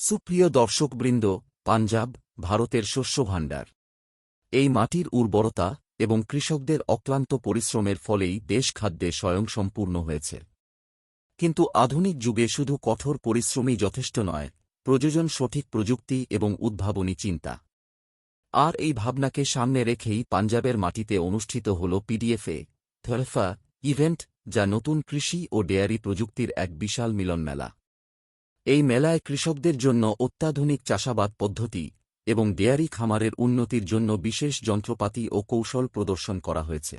সুপ্রিয় দর্শকবৃন্দ, পাঞ্জাব, ভারতের শস্য ভাণ্ডার। এই মাটির উর্বরতা এবং কৃষকদের অক্লান্ত পরিশ্রমের ফলেই দেশ খাদ্যে স্বয়ংসম্পূর্ণ হয়েছে। কিন্তু আধুনিক যুগে শুধু কঠোর পরিশ্রমই যথেষ্ট নয়, প্রয়োজন সঠিক প্রযুক্তি এবং উদ্ভাবনী চিন্তা। আর এই ভাবনাকে সামনে রেখেই পাঞ্জাবের মাটিতে অনুষ্ঠিত হল পিডিএফএ থরফা ইভেন্ট, যা নতুন কৃষি ও ডেয়ারি প্রযুক্তির এক বিশাল মিলন মেলা এই মেলায় কৃষকদের জন্য অত্যাধুনিক চাষাবাদ পদ্ধতি এবং ডেয়ারি খামারের উন্নতির জন্য বিশেষ যন্ত্রপাতি ও কৌশল প্রদর্শন করা হয়েছে।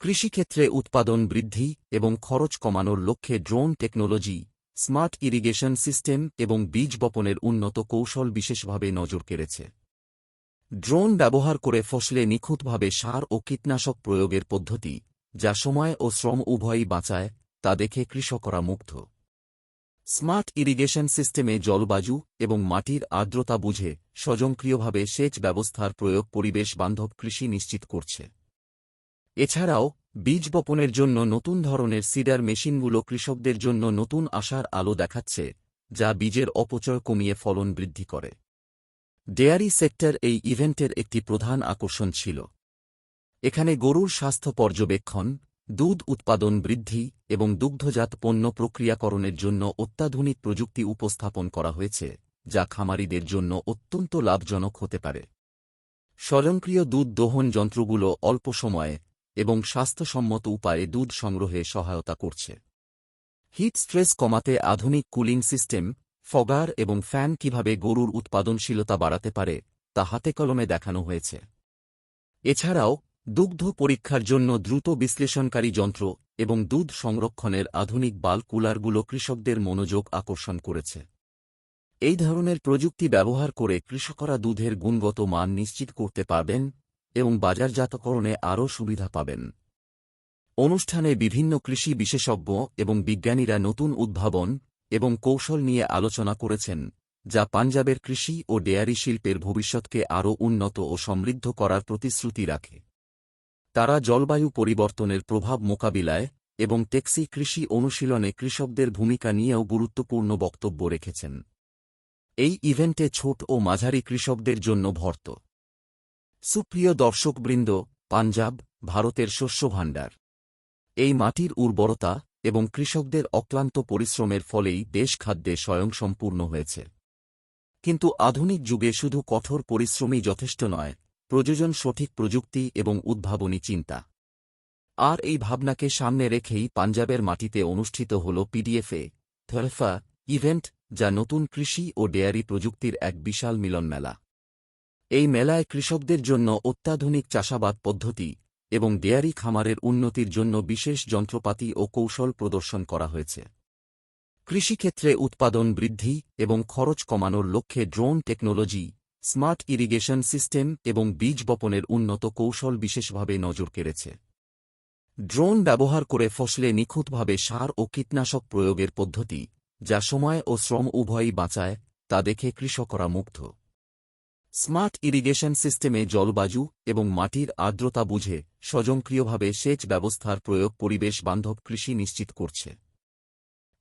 কৃষিক্ষেত্রে উৎপাদন বৃদ্ধি এবং খরচ কমানোর লক্ষ্যে drone technology, smart irrigation system এবং বীজ বপনের উন্নত কৌশল বিশেষভাবে নজর কেড়েছে। ড্রোন ব্যবহার করে ফসলে নিখুঁতভাবে সার ও কীটনাশক প্রয়োগের পদ্ধতি, যা সময় ও শ্রম উভয়ই বাঁচায়, তা দেখে কৃষকরা মুগ্ধ। স্মার্ট ইরিগেশন সিস্টেমে জলবায়ু এবং মাটির আর্দ্রতা বুঝে স্বয়ংক্রিয়ভাবে সেচ ব্যবস্থার প্রয়োগ পরিবেশ বান্ধব কৃষি নিশ্চিত করছে। এছাড়াও, বীজ বপনের জন্য নতুন ধরনের সিডার মেশিনগুলো কৃষকদের জন্য নতুন আশার আলো দেখাচ্ছে, যা বীজের অপচয় কমিয়ে ফলন বৃদ্ধি করে। ডেয়ারি সেক্টর এই ইভেন্টের একটি প্রধান আকর্ষণ ছিল। এখানে গরুর স্বাস্থ্য পর্যবেক্ষণ দুধ উৎপাদন বৃদ্ধি এবং দুগ্ধজাত পণ্য প্রক্রিয়াকরণের জন্য অত্যাধুনিক প্রযুক্তি উপস্থাপন করা হয়েছে, যা খামারিদের জন্য অত্যন্ত লাভজনক হতে পারে। স্বয়ংক্রিয় দুধ দোহন যন্ত্রগুলো অল্প সময়ে এবং স্বাস্থ্যসম্মত উপায়ে দুধ সংগ্রহে সহায়তা করছে। হিট স্ট্রেস কমাতে আধুনিক কুলিং সিস্টেম, ফগার এবং ফ্যান কীভাবে গরুর উৎপাদনশীলতা বাড়াতে পারে, তা হাতে কলমে দেখানো হয়েছে। এছাড়াও দুগ্ধ পরীক্ষার জন্য দ্রুত বিশ্লেষণকারী যন্ত্র এবং দুধ সংরক্ষণের আধুনিক বাল কুলারগুলো কৃষকদের মনোযোগ আকর্ষণ করেছে। এই ধরনের প্রযুক্তি ব্যবহার করে কৃষকরা দুধের গুণগত মান নিশ্চিত করতে পারবেন এবং বাজারজাতকরণে আরও সুবিধা পাবেন। অনুষ্ঠানে বিভিন্ন কৃষি বিশেষজ্ঞ এবং বিজ্ঞানীরা নতুন উদ্ভাবন এবং কৌশল নিয়ে আলোচনা করেছেন, যা পাঞ্জাবের কৃষি ও ডেয়ারি শিল্পের ভবিষ্যৎকে আরও উন্নত ও সমৃদ্ধ করার প্রতিশ্রুতি রাখে। তারা জলবায়ু পরিবর্তনের প্রভাব মোকাবিলায় এবং টেক্সি কৃষি অনুশীলনে কৃষকদের ভূমিকা নিয়েও গুরুত্বপূর্ণ বক্তব্য রেখেছেন। এই ইভেন্টে ছোট ও মাঝারি কৃষকদের জন্য ভর্ত। সুপ্রিয় দর্শকবৃন্দ, পাঞ্জাব, ভারতের শস্য ভাণ্ডার। এই মাটির উর্বরতা এবং কৃষকদের অক্লান্ত পরিশ্রমের ফলেই দেশ খাদ্যে স্বয়ংসম্পূর্ণ হয়েছে। কিন্তু আধুনিক যুগে শুধু কঠোর পরিশ্রমই যথেষ্ট নয় প্রয়োজন সঠিক প্রযুক্তি এবং উদ্ভাবনী চিন্তা। আর এই ভাবনাকে সামনে রেখেই পাঞ্জাবের মাটিতে অনুষ্ঠিত হল পিডিএফএ থরফা ইভেন্ট, যা নতুন কৃষি ও ডেয়ারি প্রযুক্তির এক বিশাল মিলন মেলা। এই মেলায় কৃষকদের জন্য অত্যাধুনিক চাষাবাদ পদ্ধতি এবং ডেয়ারি খামারের উন্নতির জন্য বিশেষ যন্ত্রপাতি ও কৌশল প্রদর্শন করা হয়েছে। কৃষিক্ষেত্রে উৎপাদন বৃদ্ধি এবং খরচ কমানোর লক্ষ্যে drone technology smart irrigation system এবং বীজ বপনের উন্নত কৌশল বিশেষভাবে নজর কেড়েছে। ড্রোন ব্যবহার করে ফসলে নিখুঁতভাবে সার ও কীটনাশক প্রয়োগের পদ্ধতি, যা সময় ও শ্রম উভয়ই বাঁচায়, তা দেখে কৃষকরা মুগ্ধ। স্মার্ট ইরিগেশন সিস্টেমে জলবায়ু এবং মাটির আর্দ্রতা বুঝে স্বয়ংক্রিয়ভাবে সেচ ব্যবস্থার প্রয়োগ পরিবেশ বান্ধব কৃষি নিশ্চিত করছে।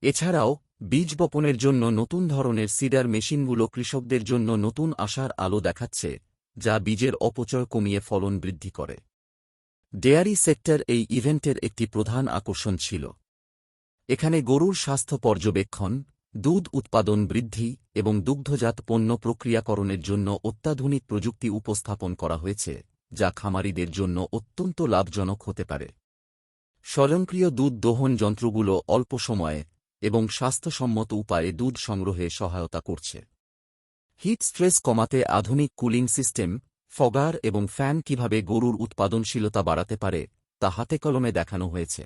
এছাড়াও বীজ বপনের জন্য নতুন ধরনের সিডার মেশিনগুলো কৃষকদের জন্য নতুন আশার আলো দেখাচ্ছে, যা বীজের অপচয় কমিয়ে ফলন বৃদ্ধি করে। ডেয়ারি সেক্টর এই ইভেন্টের একটি প্রধান আকর্ষণ ছিল। এখানে গরুর স্বাস্থ্য পর্যবেক্ষণ, দুধ উৎপাদন বৃদ্ধি এবং দুগ্ধজাত পণ্য প্রক্রিয়াকরণের জন্য অত্যাধুনিক প্রযুক্তি উপস্থাপন করা হয়েছে, যা খামারিদের জন্য অত্যন্ত লাভজনক হতে পারে। স্বয়ংক্রিয় দুধ দোহন যন্ত্রগুলো অল্প সময়ে এবং স্বাস্থ্যসম্মত উপায়ে দুধ সংগ্রহে সহায়তা করছে। হিট স্ট্রেস কমাতে আধুনিক কুলিং সিস্টেম, ফগার এবং ফ্যান কীভাবে গরুর উৎপাদনশীলতা বাড়াতে পারে, তা হাতে কলমে দেখানো হয়েছে।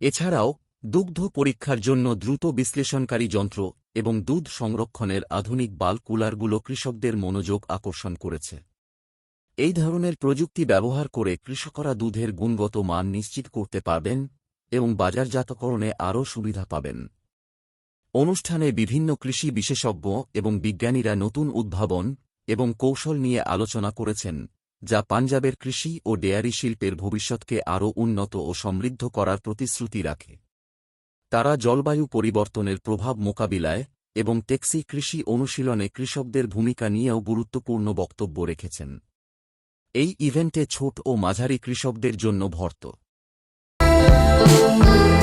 এছাড়াও, দুগ্ধ পরীক্ষার জন্য দ্রুত বিশ্লেষণকারী যন্ত্র এবং দুধ সংরক্ষণের আধুনিক বাল কুলারগুলো কৃষকদের মনোযোগ আকর্ষণ করেছে। এই ধরনের প্রযুক্তি ব্যবহার করে কৃষকরা দুধের গুণগত মান নিশ্চিত করতে পারবেন এবং বাজারজাতকরণে আরও সুবিধা পাবেন। অনুষ্ঠানে বিভিন্ন কৃষি বিশেষজ্ঞ এবং বিজ্ঞানীরা নতুন উদ্ভাবন এবং কৌশল নিয়ে আলোচনা করেছেন, যা পাঞ্জাবের কৃষি ও ডেয়ারি শিল্পের ভবিষ্যৎকে আরও উন্নত ও সমৃদ্ধ করার প্রতিশ্রুতি রাখে। তারা জলবায়ু পরিবর্তনের প্রভাব মোকাবিলায় এবং টেক্সি কৃষি অনুশীলনে কৃষকদের ভূমিকা নিয়েও গুরুত্বপূর্ণ বক্তব্য রেখেছেন। এই ইভেন্টে ছোট ও মাঝারি কৃষকদের জন্য ভর্ত। Oh, oh, oh.